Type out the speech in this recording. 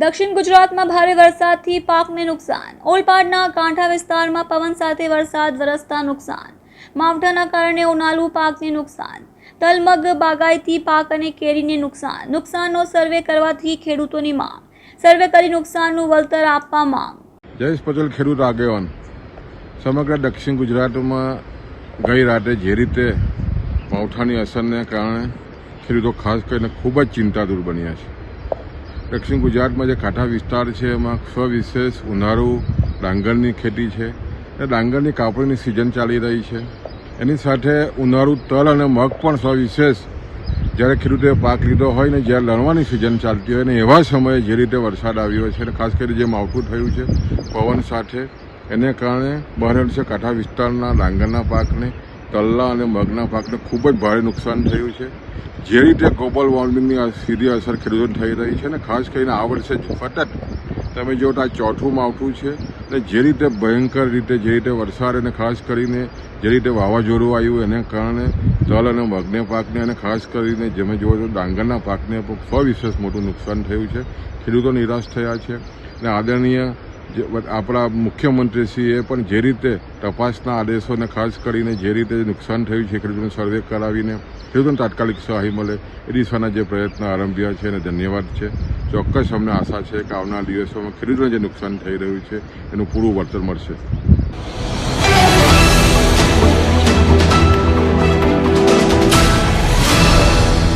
દક્ષિણ ગુજરાતમાં ભારે વરસાદથી પાકને નુકસાન. ઓલપાડના કાંઠા વિસ્તારમાં પવન સાથે વરસાદ, વરસતા નુકસાન. માવઠાના કારણે ઉનાળુ પાકને નુકસાન. તલમગ, બાગાયતી પાક અને કેરીને નુકસાન. નુકસાનનો સર્વે કરવાથી ખેડૂતોની માંગ. સર્વે કરી નુકસાનનું વળતર આપવા માંગ. જયેશ પટેલ, ખેડૂત આગેવાન. સમગ્ર દક્ષિણ ગુજરાતમાં ગઈ રાતે જે રીતે માવઠાની અસરને કારણે ખેડૂતો ખાસ કરીને ખૂબ જ ચિંતાતુર બન્યા છે. દક્ષિણ ગુજરાતમાં જે કાંઠા વિસ્તાર છે, એમાં સવિશેષ ઉનાળુ, ડાંગરની ખેતી છે. એ ડાંગરની કાપણીની સિઝન ચાલી રહી છે. એની સાથે ઉનાળુ તલ અને મગ પણ સવિશેષ જ્યારે ખેડૂતે પાક લીધો હોય ને, જ્યારે લણવાની સિઝન ચાલતી હોય ને, એવા સમયે જે રીતે વરસાદ આવ્યો છે અને ખાસ કરીને જે માવઠું થયું છે, પવન સાથે, એને કારણે બહાર છે કાંઠા વિસ્તારના ડાંગરના પાકને તલના અને મગના પાકને ખૂબ જ ભારે નુકસાન થયું છે. જે રીતે ગ્લોબલ વોર્મિંગની સીધી અસર ખેડૂતોને થઈ રહી છે અને ખાસ કરીને આ વર્ષે સતત તમે જો આ ચોથું માવઠું છે અને જે રીતે ભયંકર રીતે જે રીતે વરસાદ અને ખાસ કરીને જે રીતે વાવાઝોડું આવ્યું એને કારણે તલ અને મગને પાકને અને ખાસ કરીને જેમે જુઓ તો ડાંગરના પાકને પણ સવિશેષ મોટું નુકસાન થયું છે. ખેડૂતો નિરાશ થયા છે. અને આદરણીય આપણા મુખ્યમંત્રીશ્રીએ પણ જે રીતે તપાસના આદેશોને ખાસ કરીને જે રીતે નુકસાન થયું છે, ખેડૂતોને સર્વે કરાવીને ખેડૂતોને તાત્કાલિક સહાય મળે, એ દિશાના જે પ્રયત્ન આરંભ્યા છે એને ધન્યવાદ છે. ચોક્કસ અમને આશા છે કે આવનાર દિવસોમાં ખેડૂતોને જે નુકસાન થઈ રહ્યું છે, એનું પૂરું વળતર મળશે.